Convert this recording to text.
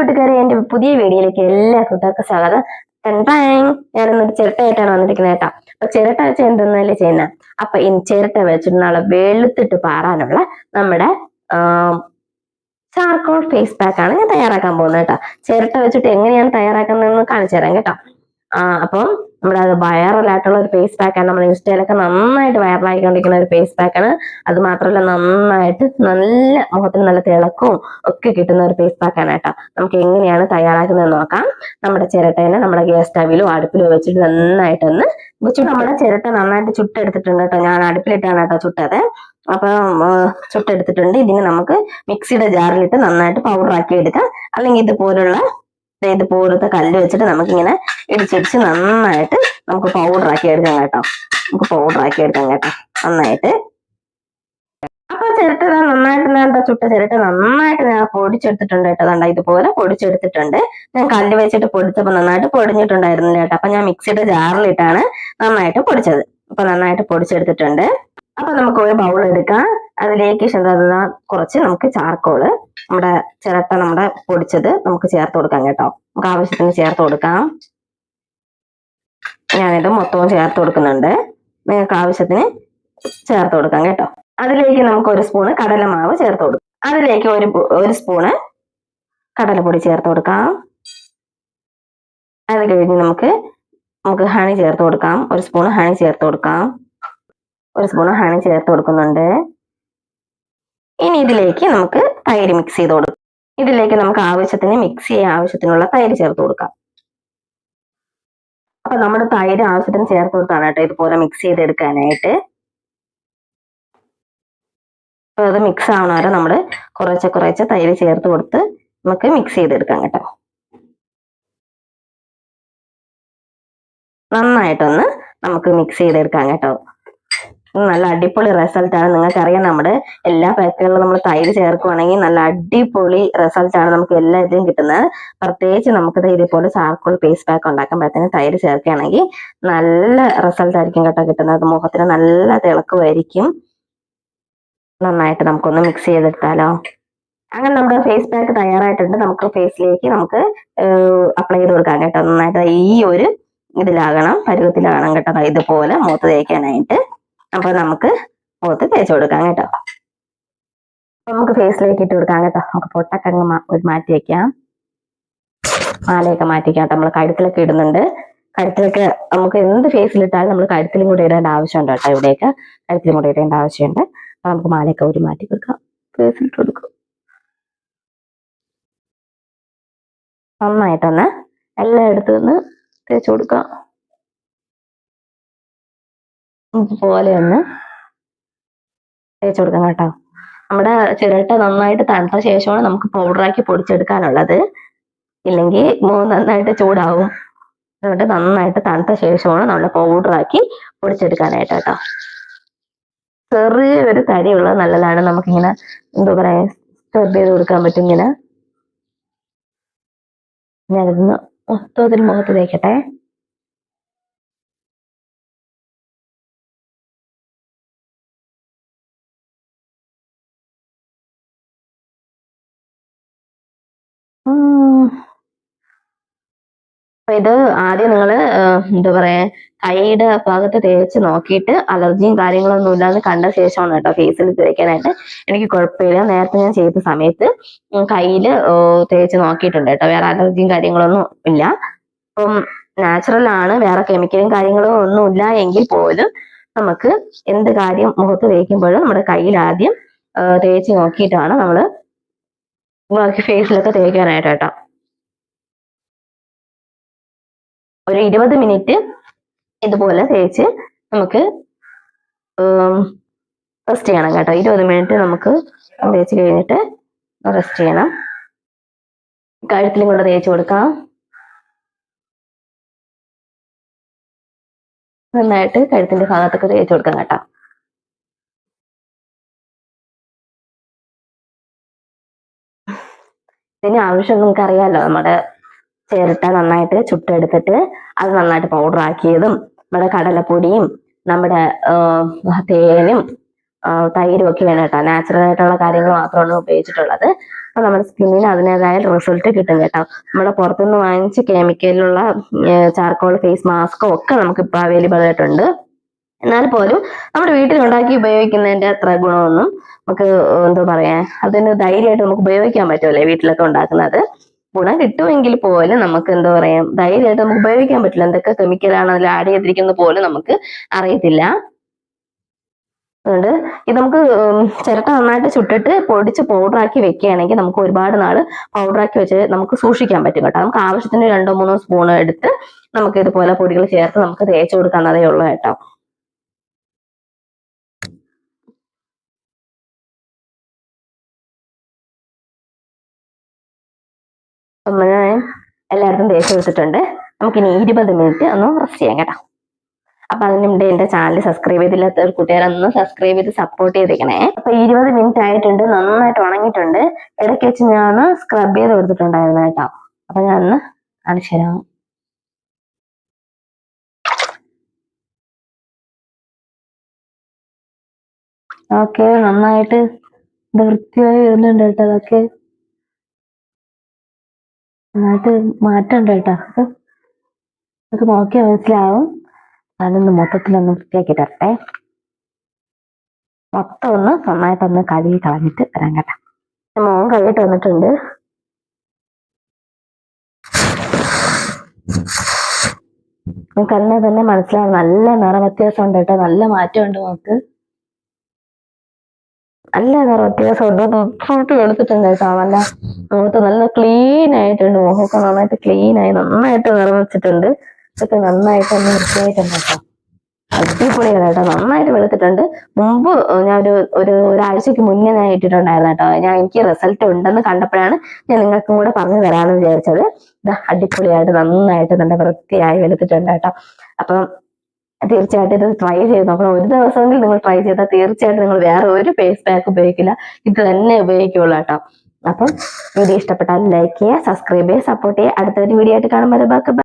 കൂട്ടുകാരെ എന്റെ പുതിയ വീഡിയോയിലേക്ക് എല്ലാ കൂട്ടുകാർക്കും സ്വാഗതം. ടണ്ടാങ് ഞാനൊന്നൊരു ചിരട്ടയായിട്ടാണ് വന്നിരിക്കുന്നത് കേട്ടോ. അപ്പൊ ചിരട്ട വെച്ച് എന്തെന്നല്ലേ ചെയ്യുന്നത് അപ്പൊ ഈ ചിരട്ട വെച്ചിട്ടുള്ള വെളുത്തിട്ട് പാറാനുള്ള നമ്മുടെ ചാർക്കോൾ ഫേസ് പാക്ക് ആണ് ഞാൻ തയ്യാറാക്കാൻ പോകുന്നത് കേട്ടോ. ചിരട്ട വെച്ചിട്ട് എങ്ങനെയാണ് തയ്യാറാക്കുന്നതെന്ന് കാണിച്ചു തരാം കേട്ടോ. ആ അപ്പം നമ്മുടെ അത് വൈറലായിട്ടുള്ള ഒരു ഫേസ് പാക്കാണ് നമ്മുടെ ഇൻസ്റ്റയിലൊക്കെ നന്നായിട്ട് വൈറലായിക്കൊണ്ടിരിക്കുന്ന ഒരു ഫേസ് പാക്കാണ് അത് മാത്രമല്ല നന്നായിട്ട് നല്ല മുഖത്തിന് നല്ല തിളക്കവും ഒക്കെ കിട്ടുന്ന ഒരു ഫേസ് പാക്കാണ് കേട്ടോ. നമുക്ക് എങ്ങനെയാണ് തയ്യാറാക്കുന്നത് നോക്കാം. നമ്മുടെ ചിരട്ടേനെ നമ്മുടെ ഗ്യാസ് സ്റ്റവിലോ അടുപ്പിലോ വെച്ചിട്ട് നന്നായിട്ടൊന്ന് നമ്മുടെ ചിരട്ട നന്നായിട്ട് ചുട്ടെടുത്തിട്ടുണ്ട് കേട്ടോ. ഞാൻ അടുപ്പിലിട്ടാണ് കേട്ടോ ചുട്ടത്. അപ്പം ചുട്ടെടുത്തിട്ടുണ്ട്. ഇതിന് നമുക്ക് മിക്സിയുടെ ജാറിലിട്ട് നന്നായിട്ട് പൗഡർ ആക്കി എടുക്കാം. അല്ലെങ്കിൽ ഇതുപോലുള്ള ഇതുപോലത്തെ കല്ല് വെച്ചിട്ട് നമുക്കിങ്ങനെ ഇടിച്ചിടിച്ച് നന്നായിട്ട് നമുക്ക് പൗഡർ ആക്കി എടുക്കാം കേട്ടോ. നമുക്ക് പൗഡർ ആക്കി എടുക്കാം കേട്ടോ. നന്നായിട്ട്. അപ്പൊ ചിരട്ട നന്നായിട്ട് എന്താ ചുട്ട ചിരട്ട നന്നായിട്ട് ഞാൻ പൊടിച്ചെടുത്തിട്ടുണ്ട് കേട്ടോ. ദാണ്ട ഇതുപോലെ പൊടിച്ചെടുത്തിട്ടുണ്ട്. ഞാൻ കല്ല് വെച്ചിട്ട് പൊടിച്ചപ്പോ നന്നായിട്ട് പൊടിഞ്ഞിട്ടുണ്ടായിരുന്നില്ല കേട്ടോ. അപ്പൊ ഞാൻ മിക്സിയുടെ ജാറിലിട്ടാണ് നന്നായിട്ട് പൊടിച്ചത്. അപ്പൊ നന്നായിട്ട് പൊടിച്ചെടുത്തിട്ടുണ്ട്. അപ്പൊ നമുക്ക് ഒരു ബൗൾ എടുക്കാം. അതിലേക്ക് എന്താ കുറച്ച് നമുക്ക് ചാർക്കോൾ നമ്മുടെ ചിരട്ട നമ്മുടെ പൊടിച്ചത് നമുക്ക് ചേർത്ത് കൊടുക്കാം കേട്ടോ. നമുക്ക് ആവശ്യത്തിന് ചേർത്ത് കൊടുക്കാം. ഞാനിത് മൊത്തവും ചേർത്ത് കൊടുക്കുന്നുണ്ട്. നിങ്ങൾക്ക് ആവശ്യത്തിന് ചേർത്ത് കൊടുക്കാം കേട്ടോ. അതിലേക്ക് നമുക്ക് ഒരു സ്പൂണ് കടലമാവ് ചേർത്ത് കൊടുക്കാം. അതിലേക്ക് ഒരു ഒരു സ്പൂണ് കടലപ്പൊടി ചേർത്ത് കൊടുക്കാം. അത് കഴിഞ്ഞ് നമുക്ക് നമുക്ക് ഹണി ചേർത്ത് കൊടുക്കാം. ഒരു സ്പൂണ് ഹണി ചേർത്ത് കൊടുക്കാം. ഒരു സ്പൂണ് ഹണി ചേർത്ത് കൊടുക്കുന്നുണ്ട്. ഇനി ഇതിലേക്ക് നമുക്ക് തൈര് മിക്സ് ചെയ്ത് കൊടുക്കാം. ഇതിലേക്ക് നമുക്ക് ആവശ്യത്തിന് മിക്സ് ചെയ്യാൻ ആവശ്യത്തിനുള്ള തൈര് ചേർത്ത് കൊടുക്കാം. അപ്പൊ നമ്മുടെ തൈര് ആവശ്യത്തിന് ചേർത്ത് കൊടുത്താണ് കേട്ടോ ഇതുപോലെ മിക്സ് ചെയ്തെടുക്കാനായിട്ട്. അപ്പൊ അത് മിക്സ് ആവണ വരെ നമ്മൾ കുറേശ്ശെ കുറേശ്ശെ തൈര് ചേർത്ത് കൊടുത്ത് നമുക്ക് മിക്സ് ചെയ്തെടുക്കാം കേട്ടോ. നന്നായിട്ടൊന്ന് നമുക്ക് മിക്സ് ചെയ്തെടുക്കാം കേട്ടോ. നല്ല അടിപൊളി റിസൾട്ട് ആണ്. നിങ്ങൾക്ക് അറിയാം നമ്മുടെ എല്ലാ പാക്കുകളിലും നമ്മൾ തൈര് ചേർക്കുവാണെങ്കിൽ നല്ല അടിപൊളി റിസൾട്ട് ആണ് നമുക്ക് എല്ലാ ഇതിലും കിട്ടുന്നത്. പ്രത്യേകിച്ച് നമുക്ക് ഇതേപോലെ ചാർക്കോൾ പേസ്റ്റ് പാക്ക് ഉണ്ടാക്കുമ്പോഴത്തേന് തൈര് ചേർക്കുകയാണെങ്കിൽ നല്ല റിസൾട്ട് ആയിരിക്കും കേട്ടോ കിട്ടുന്നത്. മുഖത്തിന് നല്ല തിളക്കുമായിരിക്കും. നന്നായിട്ട് നമുക്കൊന്ന് മിക്സ് ചെയ്തെടുത്താലോ. അങ്ങനെ നമ്മുടെ ഫേസ് പാക്ക് തയ്യാറായിട്ടുണ്ട്. നമുക്ക് ഫേസിലേക്ക് നമുക്ക് അപ്ലൈ ചെയ്ത് കൊടുക്കാം കേട്ടോ. നന്നായിട്ട് ഈ ഒരു ഇതിലാകണം പരുവത്തിലാകണം കേട്ടോ. ഇതുപോലെ മുഖത്ത് തേക്കാനായിട്ട്. അപ്പൊ നമുക്ക് മുഖത്ത് തേച്ച് കൊടുക്കാം കേട്ടോ. നമുക്ക് ഫേസിലേക്ക് ഇട്ട് കൊടുക്കാം കേട്ടോ. നമുക്ക് പൊട്ടൊക്കെ അങ്ങ് ഒരു മാറ്റി വെക്കാം. മാലയൊക്കെ മാറ്റി വെക്കാം. നമ്മൾ കഴുത്തിലൊക്കെ ഇടുന്നുണ്ട്. കഴുത്തിലൊക്കെ നമുക്ക് എന്ത് ഫേസിലിട്ടാലും നമ്മൾ കഴുത്തിലും കൂടെ ഇടേണ്ട ആവശ്യമുണ്ട് കേട്ടോ ഇവിടെയൊക്കെ. കഴുത്തിലും കൂടെ ഇടേണ്ട ആവശ്യമുണ്ട്. അപ്പൊ നമുക്ക് മാലയൊക്കെ ഒരു മാറ്റി കൊടുക്കാം. ഫേസിലിട്ട് കൊടുക്കാം. നന്നായിട്ടൊന്ന് എല്ലായിടത്തു നിന്ന് തേച്ച് കൊടുക്കാം. ഇതുപോലെ ഒന്ന് തേച്ച് കൊടുക്കാം കേട്ടോ. നമ്മുടെ ചിരട്ട നന്നായിട്ട് തണുത്ത ശേഷമാണ് നമുക്ക് പൗഡറാക്കി പൊടിച്ചെടുക്കാനുള്ളത്. ഇല്ലെങ്കിൽ നന്നായിട്ട് ചൂടാവും. അതുകൊണ്ട് നന്നായിട്ട് തണുത്ത ശേഷമാണ് നമ്മൾ പൗഡറാക്കി പൊടിച്ചെടുക്കാനായിട്ട് കേട്ടോ. ചെറിയൊരു തരിയുള്ളത് നല്ലതാണ്. നമുക്കിങ്ങനെ എന്താ പറയാ സ്ക്രബ് ചെയ്ത് കൊടുക്കാൻ പറ്റും ഇങ്ങനെ. ഞാനിതൊന്ന് മൊത്തത്തിൽ മുഖത്ത് തേക്കട്ടെ. അപ്പൊ ഇത് ആദ്യം നിങ്ങൾ എന്താ പറയാ കൈയുടെ ഭാഗത്ത് തേച്ച് നോക്കിയിട്ട് അലർജിയും കാര്യങ്ങളൊന്നും ഇല്ലാന്ന് കണ്ട ശേഷമാണ് കേട്ടോ ഫേസിൽ തേക്കാനായിട്ട്. എനിക്ക് കുഴപ്പമില്ല. നേരത്തെ ഞാൻ ചെയ്ത സമയത്ത് കയ്യിൽ തേച്ച് നോക്കിയിട്ടുണ്ട് കേട്ടോ. വേറെ അലർജിയും കാര്യങ്ങളൊന്നും ഇല്ല. അപ്പം നാച്ചുറൽ ആണ്. വേറെ കെമിക്കലും കാര്യങ്ങളും ഒന്നും ഇല്ല എങ്കിൽ പോലും നമുക്ക് എന്ത് കാര്യം മുഖത്ത് തേക്കുമ്പോഴും നമ്മുടെ കയ്യിൽ ആദ്യം തേച്ച് നോക്കിയിട്ടാണ് നമ്മൾ ബാക്കി ഫേസിലൊക്കെ തേക്കാനായിട്ട് കേട്ടോ. ഒരു ഇരുപത് മിനിറ്റ് ഇതുപോലെ തേച്ച് നമുക്ക് റെസ്റ്റ് ചെയ്യണം കേട്ടോ. ഇരുപത് മിനിറ്റ് നമുക്ക് തേച്ച് കഴിഞ്ഞിട്ട് റെസ്റ്റ് ചെയ്യണം. കഴുത്തിലും കൂടെ തേച്ച് കൊടുക്കാം. നന്നായിട്ട് കഴുത്തിന്റെ ഭാഗത്തൊക്കെ തേച്ച് കൊടുക്കാം കേട്ടോ. ഇതിന് ആവശ്യം അറിയാലോ നമ്മുടെ ചിരട്ട നന്നായിട്ട് ചുട്ടെടുത്തിട്ട് അത് നന്നായിട്ട് പൗഡർ ആക്കിയതും നമ്മുടെ കടലപ്പൊടിയും നമ്മുടെ തേനും തൈരും ഒക്കെ വേണം കേട്ടോ. നാച്ചുറൽ ആയിട്ടുള്ള കാര്യങ്ങൾ മാത്രമാണ് ഉപയോഗിച്ചിട്ടുള്ളത്. അപ്പൊ നമ്മുടെ സ്കിന്നിന് അതിന്റെതായ റിസൾട്ട് കിട്ടും കേട്ടോ. നമ്മുടെ പുറത്തുനിന്ന് വാങ്ങിച്ച് കെമിക്കലിലുള്ള ചാർക്കോൾ ഫേസ് മാസ്കോ ഒക്കെ നമുക്ക് ഇപ്പൊ അവൈലബിൾ ആയിട്ടുണ്ട്. എന്നാൽ പോലും നമ്മുടെ വീട്ടിൽ ഉണ്ടാക്കി ഉപയോഗിക്കുന്നതിന്റെ അത്ര ഗുണമൊന്നും നമുക്ക് എന്താ പറയാ അതിന് ധൈര്യമായിട്ട് നമുക്ക് ഉപയോഗിക്കാൻ പറ്റുമല്ലേ വീട്ടിലൊക്കെ ഉണ്ടാക്കുന്നത്. ഗുണം കിട്ടുമെങ്കിൽ പോലും നമുക്ക് എന്താ പറയാ ധൈര്യമായിട്ട് നമുക്ക് ഉപയോഗിക്കാൻ പറ്റില്ല. എന്തൊക്കെ കെമിക്കലാണ് അതിൽ ആഡ് ചെയ്തിരിക്കുന്നത് പോലും നമുക്ക് അറിയത്തില്ല. അതുകൊണ്ട് ഇത് നമുക്ക് ചിരട്ട നന്നായിട്ട് ചുട്ടിട്ട് പൊടിച്ച് പൗഡറാക്കി വെക്കുകയാണെങ്കിൽ നമുക്ക് ഒരുപാട് നാൾ പൗഡറാക്കി വെച്ച് നമുക്ക് സൂക്ഷിക്കാൻ പറ്റും കേട്ടോ. നമുക്ക് ആവശ്യത്തിന് രണ്ടോ മൂന്നോ സ്പൂൺ എടുത്ത് നമുക്ക് ഇതുപോലെ പൊടികൾ ചേർത്ത് നമുക്ക് തേച്ച് കൊടുക്കാവുന്നതേ ഉള്ളൂ കേട്ടോ അപ്പം ഞാൻ എല്ലായിടത്തും ദേഷ്യം വെച്ചിട്ടുണ്ട് നമുക്കിനി ഇരുപത് മിനിറ്റ് ഒന്ന് റെസ്റ്റ് ചെയ്യാം കേട്ടോ. അപ്പൊ അതിന് മുമ്പ് എന്റെ ചാനൽ സബ്സ്ക്രൈബ് ചെയ്തില്ലാത്ത കൂട്ടുകാരൊന്ന് സബ്സ്ക്രൈബ് ചെയ്ത് സപ്പോർട്ട് ചെയ്തേക്കണേ. അപ്പൊ ഇരുപത് മിനിറ്റ് ആയിട്ടുണ്ട്. നന്നായിട്ട് ഉണങ്ങിയിട്ടുണ്ട്. ഇടയ്ക്ക് വെച്ച് ഞാൻ സ്ക്രബ് ചെയ്ത് കൊടുത്തിട്ടുണ്ടായിരുന്നു കേട്ടോ. അപ്പൊ ഞാൻ ഒന്ന് കാണിച്ചു തരാം. ഓക്കെ നന്നായിട്ട് വൃത്തിയായി വരുന്നുണ്ട് കേട്ടോ. അതൊക്കെ നന്നായിട്ട് മാറ്റമുണ്ട് കേട്ടോ. അത് നോക്കിയാൽ മനസ്സിലാവും. ഞാനൊന്ന് മൊത്തത്തിലൊന്ന് വൃത്തിയാക്കി തരട്ടെ മൊത്തം ഒന്ന് നന്നായിട്ടൊന്ന് കഴുകി കളഞ്ഞിട്ട് തരാൻ കേട്ടോ. മോൻ കഴുകിട്ട് വന്നിട്ടുണ്ട്. അതിനെ തന്നെ മനസ്സിലാവും. നല്ല നിറ വ്യത്യാസം ഉണ്ട് കേട്ടോ. നല്ല മാറ്റമുണ്ട് നമുക്ക് നല്ല നിറ വ്യത്യാസം ഉണ്ട്. നന്നായിട്ട് വെളുത്തിട്ടുണ്ട് കേട്ടോ. നല്ല മുഖത്ത് നല്ല ക്ലീൻ ആയിട്ടുണ്ട്. മുഖമൊക്കെ നന്നായിട്ട് ക്ലീൻ ആയി. നന്നായിട്ട് നിറം വെച്ചിട്ടുണ്ട്. ഇതൊക്കെ നന്നായിട്ട് ഒന്ന് വൃത്തിയായിട്ടുണ്ട് കേട്ടോ. അടിപൊളിയാണ് കേട്ടോ. നന്നായിട്ട് വെളുത്തിട്ടുണ്ട്. മുമ്പ് ഞാൻ ഒരു ഒരു ഒരാഴ്ചക്ക് മുന്നേ ഞാൻ ഇട്ടിട്ടുണ്ടായിരുന്നു കേട്ടോ. ഞാൻ എനിക്ക് റിസൾട്ട് ഉണ്ടെന്ന് കണ്ടപ്പോഴാണ് ഞാൻ നിങ്ങൾക്കും കൂടെ പറഞ്ഞു തരാമെന്ന് വിചാരിച്ചത്. അടിപൊളിയായിട്ട് നന്നായിട്ട് നല്ല വൃത്തിയായി വെളുത്തിട്ടുണ്ട് കേട്ടോ. അപ്പം തീർച്ചയായിട്ടും ഇത് ട്രൈ ചെയ്ത്. നോക്കണം ഒരു ദിവസമെങ്കിലും നിങ്ങൾ ട്രൈ ചെയ്താൽ തീർച്ചയായിട്ടും നിങ്ങൾ വേറെ ഒരു ഫേസ് പാക്ക് ഉപയോഗിക്കില്ല. ഇത് തന്നെ ഉപയോഗിക്കുള്ളൂ കേട്ടോ. അപ്പം വീഡിയോ ഇഷ്ടപ്പെട്ടാൽ ലൈക്ക് ചെയ്യുക സബ്സ്ക്രൈബ് ചെയ്യുക സപ്പോർട്ട് ചെയ്യുക. അടുത്തൊരു വീഡിയോ ആയിട്ട് കാണുമ്പോൾ